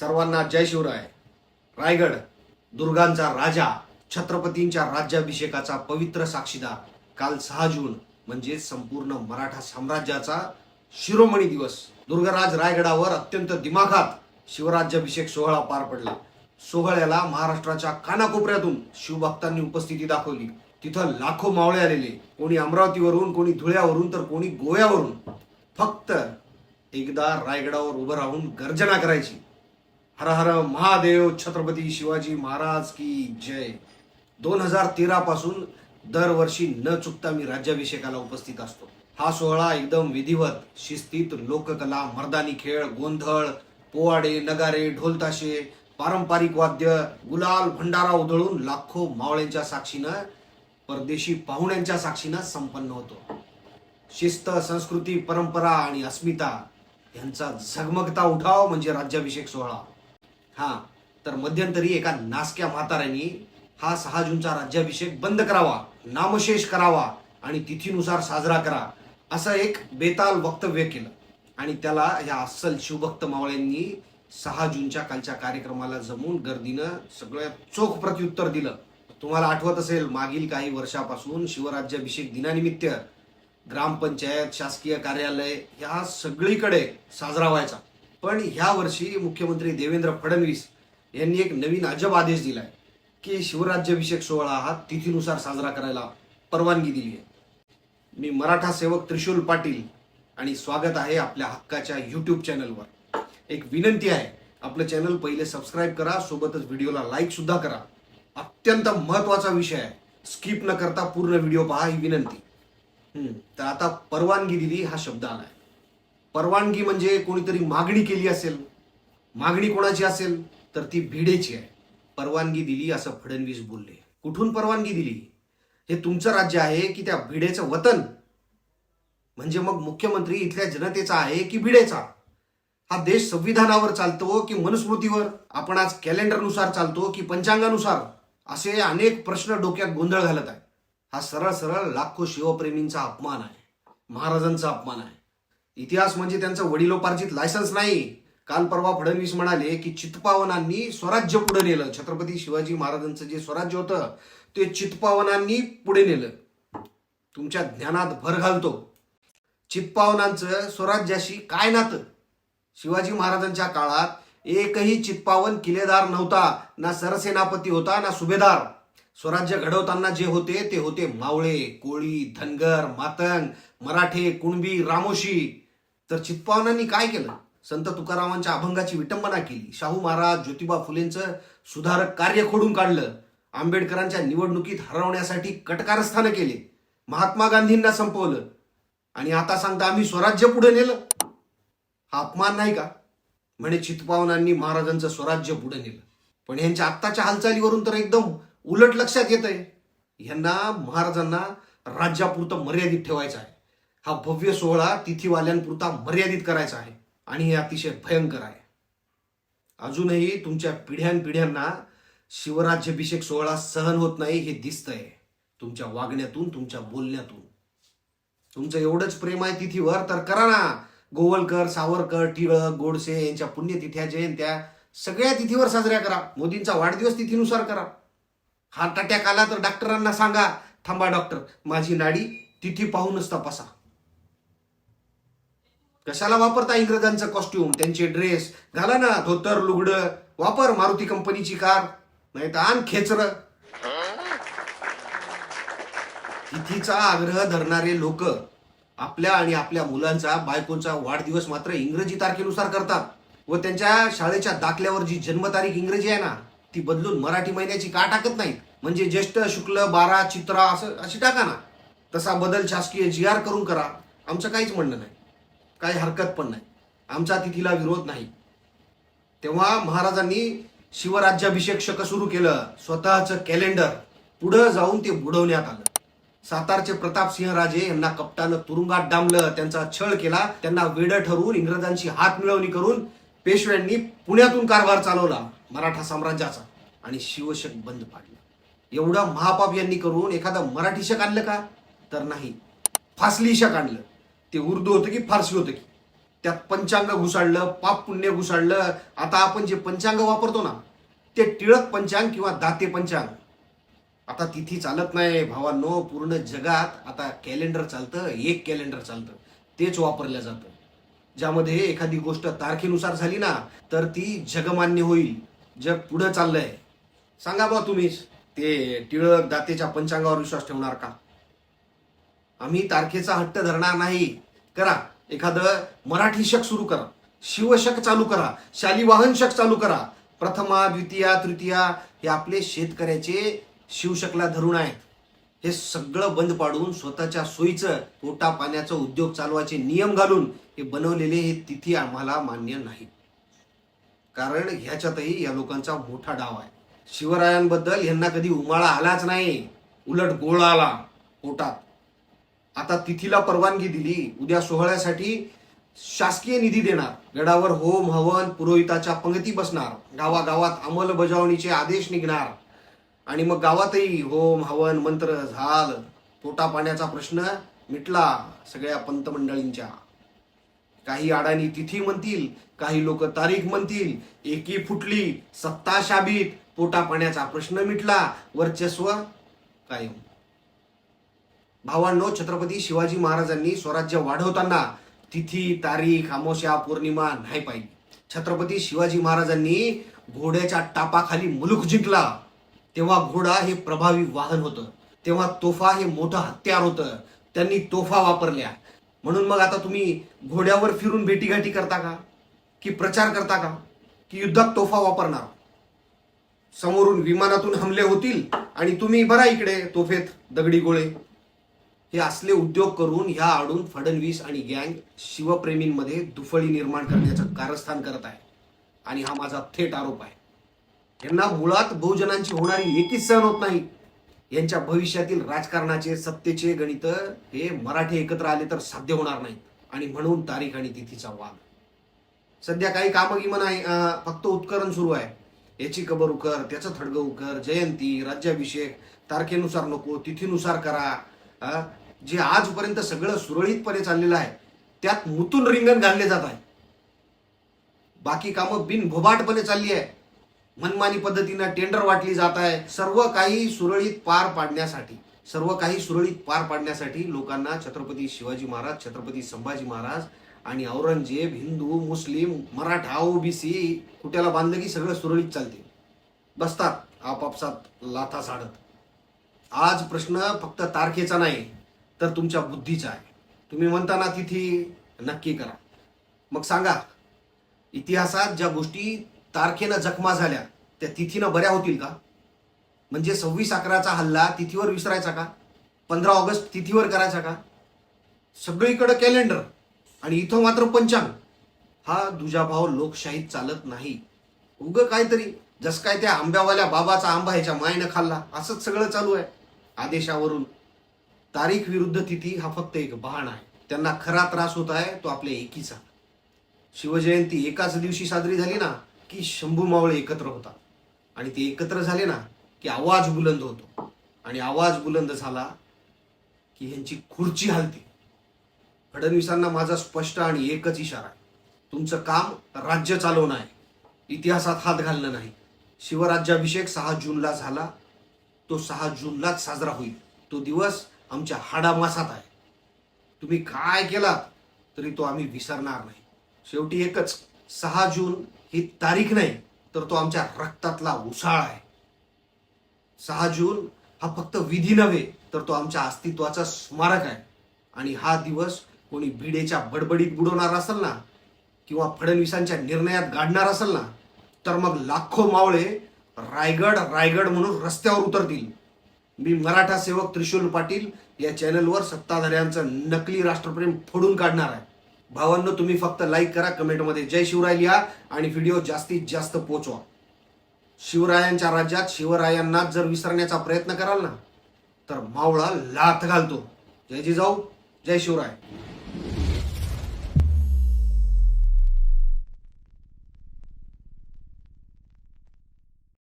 सर्वांना जय शिवराय. रायगड दुर्गांचा राजा छत्रपतींच्या राज्याभिषेकाचा पवित्र साक्षीदार. काल सहा जून म्हणजे संपूर्ण मराठा साम्राज्याचा शिरोमणी दिवस. दुर्गराज रायगडावर अत्यंत दिमाखात शिवराज्याभिषेक सोहळा पार पडला. सोहळ्याला महाराष्ट्राच्या कानाकोपऱ्यातून शिवभक्तांनी उपस्थिती दाखवली. तिथं लाखो मावळे आलेले. कोणी अमरावतीवरून कोणी धुळ्यावरून तर कोणी गोव्यावरून. फक्त एकदा रायगडावर उभं राहून गर्जना करायची. हर हर महादेव छत्रपती शिवाजी महाराज की जय. दोन हजार तेरा पासून दरवर्षी न चुकता मी राज्याभिषेकाला उपस्थित असतो. हा सोहळा एकदम विधिवत शिस्तीत लोककला मर्दानी खेळ गोंधळ पोवाडे नगारे ढोलताशे पारंपरिक वाद्य गुलाल भंडारा उधळून लाखो मावळ्यांच्या साक्षीनं परदेशी पाहुण्यांच्या साक्षीनं संपन्न होतो. शिस्त संस्कृती परंपरा आणि अस्मिता यांचा झगमगता उठाव म्हणजे राज्याभिषेक सोहळा. हा तर मध्यंतरी एका नासक्या म्हाताऱ्यांनी हा सहा जूनचा राज्याभिषेक बंद करावा नामशेष करावा आणि तिथीनुसार साजरा करा असं एक बेताल वक्तव्य केलं. आणि त्याला ह्या अस्सल शिवभक्त मावळ्यांनी सहा जूनच्या कालच्या कार्यक्रमाला जमून गर्दीनं सगळ्यात चोख प्रत्युत्तर दिलं. तुम्हाला आठवत असेल मागील काही वर्षापासून शिवराज्याभिषेक दिनानिमित्त ग्रामपंचायत शासकीय कार्यालय ह्या सगळीकडे साजरा व्हायचा. पण ह्या वर्षी मुख्यमंत्री देवेंद्र फडणवीस यांनी एक नवीन अजब आदेश दिलाय की शिवराज्याभिषेक सोहळा हा तिथीनुसार साजरा करायला परवानगी दिली आहे. मी मराठा सेवक त्रिशूल पाटील आणि स्वागत आहे आपल्या हक्काच्या यूट्यूब चॅनलवर. एक विनंती आहे आपलं चॅनल पहिले सबस्क्राईब करा सोबतच व्हिडिओला लाईक सुद्धा करा. अत्यंत महत्त्वाचा विषय आहे. स्किप न करता पूर्ण व्हिडिओ पहा ही विनंती. हम्म, तर आता परवानगी दिली हा शब्द आलाय. परवानगी म्हणजे कोणीतरी मागणी केली असेल मागणी कोणाची असेल तर ती भिडेची आहे. परवानगी दिली असं फडणवीस बोलले. कुठून परवानगी दिली? हे तुमचं राज्य आहे की त्या भिडेचं वतन? म्हणजे मग मुख्यमंत्री इथल्या जनतेचा आहे की भिडेचा? हा देश संविधानावर चालतो की मनुस्मृतीवर? आपण आज कॅलेंडरनुसार चालतो की पंचांगानुसार? असे अनेक प्रश्न डोक्यात गोंधळ घालत आहे. हा सरळ सरळ लाखो शिवप्रेमींचा अपमान आहे. महाराजांचा अपमान आहे. इतिहास म्हणजे त्यांचं वडिलोपार्जित लायसन्स नाही. काल परवा फडणवीस म्हणाले की चित्पावनांनी स्वराज्य पुढे नेलं. छत्रपती शिवाजी महाराजांचं जे स्वराज्य होतं ते चित्पावनांनी पुढे नेलं. तुमच्या ज्ञानात भर घालतो. चित्पावनांचं स्वराज्याशी काय नातं? शिवाजी महाराजांच्या काळात एकही चित्पावन किल्लेदार नव्हता. ना सरसेनापती होता ना सुभेदार. स्वराज्य घडवताना जे होते ते होते मावळे कोळी धनगर मातंग मराठे कुणबी रामोशी. तर चित्पावनांनी काय केलं? संत तुकारामांच्या अभंगाची विटंबना केली. शाहू महाराज ज्योतिबा फुलेंचं सुधारक कार्य खोडून काढलं. आंबेडकरांच्या निवडणुकीत हरवण्यासाठी कटकारस्थानं केले. महात्मा गांधींना संपवलं. आणि आता सांगता आम्ही स्वराज्य पुढे नेलं. हा अपमान नाही का? म्हणे चितपावनांनी महाराजांचं स्वराज्य पुढे नेलं. पण यांच्या आत्ताच्या हालचालीवरून तर एकदम उलट लक्षात येत आहे यांना महाराजांना राज्यापुरतं मर्यादित ठेवायचं आहे. हा भव्य सोहळा तिथीवाल्यांपुरता मर्यादित करायचा आहे आणि हे अतिशय भयंकर आहे. अजूनही तुमच्या पिढ्यानपिढ्यांना शिवराज्याभिषेक सोहळा सहन होत नाही हे दिसतंय. तुमच्या वागण्यातून तुमच्या बोलण्यातून. तुमचं एवढंच प्रेम आहे तिथीवर तर करा ना. गोवलकर सावरकर टिळक गोडसे यांच्या पुण्यतिथ्या जयंत्या सगळ्या तिथीवर साजऱ्या करा. मोदींचा वाढदिवस तिथीनुसार करा. हार्ट अटॅक आला तर डॉक्टरांना सांगा थांबा डॉक्टर माझी नाडी तिथी पाहूनच तपासा. कशाला वापरता इंग्रजांचं कॉस्ट्युम त्यांचे ड्रेस घाला ना धोतर लुगडं. वापर मारुती कंपनीची कार. नाही तर आण खेचर. तिथीचा आग्रह धरणारे लोक आपल्या आणि आपल्या मुलांचा बायकोचा वाढदिवस मात्र इंग्रजी तारखेनुसार करतात. व त्यांच्या शाळेच्या दाखल्यावर जी जन्मतारीख इंग्रजी आहे ना ती बदलून मराठी महिन्याची का टाकत नाहीत? म्हणजे ज्येष्ठ शुक्ल बारा चित्रा असं अशी टाका ना. तसा बदल शासकीय जी आर करून करा. आमचं काहीच म्हणणं नाही. काही हरकत पण नाही. आमचा तिथीला विरोध नाही. तेव्हा महाराजांनी शिवराज्याभिषेक शक सुरू केलं. स्वतःचं कॅलेंडर पुढं जाऊन ते बुडवण्यात आलं. सातारचे प्रतापसिंह राजे यांना कपटानं तुरुंगात डांबलं. त्यांचा छळ केला. त्यांना वेडं ठरवून इंग्रजांची हात मिळवणी करून पेशव्यांनी पुण्यातून कारभार चालवला मराठा साम्राज्याचा. आणि शिवशक बंद पाडला. एवढं महापाप यांनी करून एखादं मराठी शक आणलं का? तर नाही. फासली शक आणलं. ते उर्दू होतं की फारसी होतं की? त्यात पंचांग घुसाडलं पाप पुण्य घुसाडलं. आता आपण जे पंचांग वापरतो ना ते टिळक पंचांग किंवा दाते पंचांग. आता तिथी चालत नाही भावांनो पूर्ण जगात आता कॅलेंडर चालतं एक कॅलेंडर चालतं. तेच वापरलं जातं. ज्यामध्ये एखादी गोष्ट तारखेनुसार झाली ना तर ती जगमान्य होईल. जग पुढं चाललंय. सांगा बा तुम्हीच ते टिळक दातेच्या पंचांगावर विश्वास ठेवणार का? आम्ही तारखेचा हट्ट धरणार नाही. करा. एखादं मराठी शक सुरू करा. शिवशक चालू करा. शालिवाहन शक चालू करा. प्रथमा द्वितीया तृतीया हे आपले शेतकऱ्याचे शिवशकला धरून आहेत हे सगळं बंद पाडून स्वतःच्या सोयीचं पोटा पाण्याचं उद्योग चालवायचे नियम घालून हे बनवलेले हे तिथी आम्हाला मान्य नाही. कारण ह्याच्यातही या लोकांचा मोठा डाव आहे. शिवरायांबद्दल यांना कधी उमाळा आलाच नाही. उलट गोळा आला. पोटात. आता तिथीला परवानगी दिली. उद्या सोहळ्यासाठी शासकीय निधी देणार. गडावर होम हवन पुरोहिताच्या पंगती बसणार. गावागावात अंमलबजावणीचे आदेश निघणार. आणि मग गावातही होम हवन मंत्र झाल पोटा पाण्याचा प्रश्न मिटला सगळ्या पंत मंडळींच्या काही अडाणी तिथी म्हणतील काही लोक तारीख म्हणतील. एकी फुटली सत्ता शाबीत पोटा पाण्याचा प्रश्न मिटला. वर्चस्व कायम. भावांनो छत्रपती शिवाजी महाराजांनी स्वराज्य वाढवताना तिथी तारीख अमावस्या पौर्णिमा नाही पाहिजे छत्रपती शिवाजी महाराजांनी घोड्याच्या टापाखाली मुलुक जिंकला. तेव्हा घोडा हे प्रभावी वाहन होतं. तेव्हा तोफा हे मोठं हत्यार होतं. त्यांनी तोफा वापरल्या. म्हणून मग आता तुम्ही घोड्यावर फिरून भेटीगाठी करता का? की प्रचार करता का? की युद्धात तोफा वापरणार? समोरून विमानातून हमले होतील आणि तुम्ही बरा इकडे तोफेत दगडी गोळे. हे असले उद्योग करून ह्या आडून फडणवीस आणि गँग शिवप्रेमींमध्ये दुफळी निर्माण करण्याचं कारस्थान करत आहे. आणि हा माझा थेट आरोप आहे. यांना मुळात बहुजनांची होणारी एकीच सहन होत नाही. यांच्या भविष्यातील राजकारणाचे सत्तेचे गणित हे मराठी एकत्र आले तर साध्य होणार नाही आणि म्हणून तारीख आणि तिथीचा वाद. सध्या काही कामं गिमं फक्त उत्करण सुरू आहे. याची कबर उकर त्याचं थडगं उकर जयंती राज्याभिषेक तारखेनुसार नको तिथीनुसार करा. जे आजपर्यंत सगळं सुरळीतपणे चाललेलं आहे त्यात मुतून रिंगण घालले जात आहे. बाकी कामं बिनभोभाटपणे चालली आहे. मनमानी पद्धतीनं टेंडर वाटली जात आहे. सर्व काही सुरळीत पार पाडण्यासाठी सर्व काही सुरळीत पार पाडण्यासाठी लोकांना छत्रपती शिवाजी महाराज छत्रपती संभाजी महाराज आणि औरंगजेब हिंदू मुस्लिम मराठा ओबीसी कुठ्याला बांधलं की सगळं सुरळीत चालते. बसतात आपापसात लाथा साडत. आज प्रश्न फक्त तारखेचा नाही तर तुमच्या बुद्धीचा आहे. तुम्ही म्हणता ना तिथी नक्की करा. मग सांगा इतिहासात ज्या गोष्टी तारखेनं जखमा झाल्या त्या तिथीनं बऱ्या होतील का? म्हणजे सव्वीस अकराचा हल्ला तिथीवर विसरायचा का? पंधरा ऑगस्ट तिथीवर करायचा का? सगळीकडं कॅलेंडर आणि इथं मात्र पंचांग. हा दुजाभाव लोकशाहीत चालत नाही. उग काहीतरी जस काय त्या आंब्यावाल्या बाबाचा आंबा ह्याच्या मायनं खाल्ला असंच सगळं चालू आहे. आदेशावरून. तारीख विरुद्ध तिथी हा फक्त एक बहाण आहे. त्यांना खरा त्रास होत आहे तो आपल्या एकीचा. शिवजयंती एकाच दिवशी साजरी झाली ना की शंभू मावळे एकत्र होतात आणि ते एकत्र झाले ना की आवाज बुलंद होतो. आणि आवाज बुलंद झाला की ह्यांची खुर्ची हलते. फडणवीसांना माझा स्पष्ट आणि एकच इशारा आहे. तुमचं काम राज्य चालवणं आहे. इतिहासात हात घालणं नाही. शिवराज्याभिषेक सहा जूनला झाला. तो सहा जूनलाच साजरा होईल. तो दिवस आमच्या हाडामासात आहे. तुम्ही काय केलात तरी तो आम्ही विसरणार नाही. शेवटी एकच सहा जून ही तारीख नाही तर तो आमच्या रक्तातला उसाळ आहे. सहा जून हा फक्त विधी नव्हे तर तो आमच्या अस्तित्वाचा स्मारक आहे. आणि हा दिवस कोणी भिडेच्या बडबडीत बुडवणार असेल ना किंवा फडणवीसांच्या निर्णयात गाडणार असेल ना तर मग लाखो मावळे रायगड रायगड म्हणून रस्त्यावर उतरतील. मी मराठा सेवक त्रिशूल पाटील या चॅनलवर सत्ताधाऱ्यांचं नकली राष्ट्रप्रेम फोडून काढणार आहे. भावांनो तुम्ही फक्त लाईक करा कमेंटमध्ये जय शिवराय लिहा आणि व्हिडिओ जास्तीत जास्त पोचवा. शिवरायांच्या राज्यात शिवरायांना जर विसरण्याचा प्रयत्न कराल ना तर मावळा लाथ घालतो. जय जिजाऊ जय शिवराय.